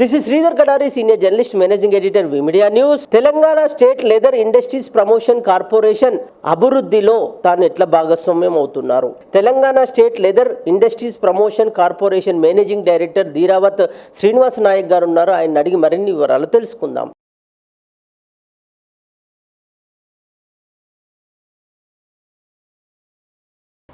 This is Sridhar Katari senior journalist managing editor media news Telangana state leather industries promotion corporation అభివృద్ధిలో తాను ఎట్లా భాగస్వామ్యం అవుతున్నారు? Telangana state leather industries promotion corporation managing director Dheeravath Srinivas Nayak garu ఉన్నారు. ఆయన అడిగి మరిన్ని వివరాలు తెలుసుకుందాం.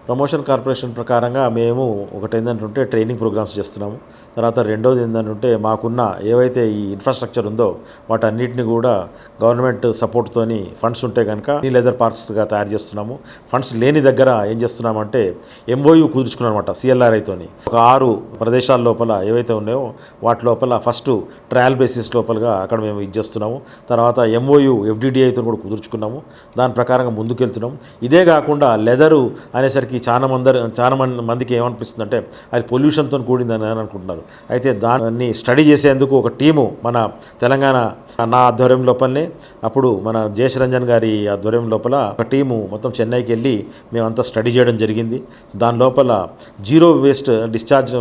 ప్రమోషన్ కార్పొరేషన్ ప్రకారంగా మేము ఒకటి ఏంటంటే ట్రైనింగ్ ప్రోగ్రామ్స్ చేస్తున్నాము. తర్వాత రెండోది ఏంటంటే మాకున్న ఏవైతే ఈ ఇన్ఫ్రాస్ట్రక్చర్ ఉందో వాటన్నిటిని కూడా గవర్నమెంట్ సపోర్ట్తోని ఫండ్స్ ఉంటే కనుక ఈ లెదర్ పార్క్స్గా తయారు చేస్తున్నాము. ఫండ్స్ లేని దగ్గర ఏం చేస్తున్నామంటే ఎంఓయూ కుదుర్చుకున్నాం అనమాట సిఎల్ఆర్ఐతోని. ఒక ఆరు ప్రదేశాల లోపల ఏవైతే ఉన్నాయో వాటి లోపల ఫస్ట్ ట్రయల్ బేసిస్ లోపలగా అక్కడ మేము ఇది చేస్తున్నాము. తర్వాత ఎంఓయూ ఎఫ్డిడిఐతో కూడా కుదుర్చుకున్నాము. దాని ప్రకారంగా ముందుకెళ్తున్నాము. ఇదే కాకుండా లెదరు అనేసరికి చాలా మంది చాలా మంది మందికి ఏమనిపిస్తుందంటే అది పొల్యూషన్తో కూడిందని అని అనుకుంటున్నారు. అయితే దాన్ని స్టడీ చేసేందుకు ఒక టీము మన తెలంగాణ నా ఆధ్వర్యం లోపలనే అప్పుడు మన జయేష్ రంజన్ గారి ఆధ్వర్యం లోపల ఒక టీము మొత్తం చెన్నైకి వెళ్ళి మేమంతా స్టడీ చేయడం జరిగింది. దాని లోపల జీరో వేస్ట్ డిశ్చార్జ్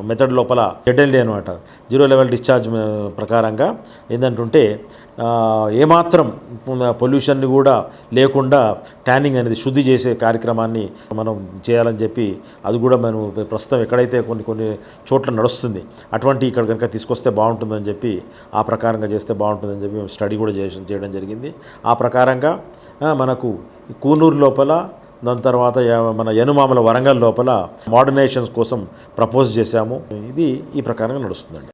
మెథడ్ లోపల జెడ్ఎల్డీ అనమాట జీరో లెవెల్ డిశ్చార్జ్ ప్రకారంగా ఏంటంటుంటే ఏమాత్రం పొల్యూషన్ని కూడా లేకుండా ట్యానింగ్ అనేది శుద్ధి చేసే కార్యక్రమాన్ని మనం చేయాలని చెప్పి అది కూడా మనం ప్రస్తుతం ఎక్కడైతే కొన్ని కొన్ని చోట్ల నడుస్తుంది అటువంటి ఇక్కడ కనుక తీసుకొస్తే బాగుంటుందని చెప్పి ఆ ప్రకారంగా చేస్తే బాగుంటుందని చెప్పి మేము స్టడీ కూడా చేసి చేయడం జరిగింది. ఆ ప్రకారంగా మనకు కూనూరు లోపల దాని తర్వాత మన యనుమామల వరంగల్ లోపల మోడర్నైజేషన్స్ కోసం ప్రపోజ్ చేశాము. ఇది ఈ ప్రకారంగా నడుస్తుందండి.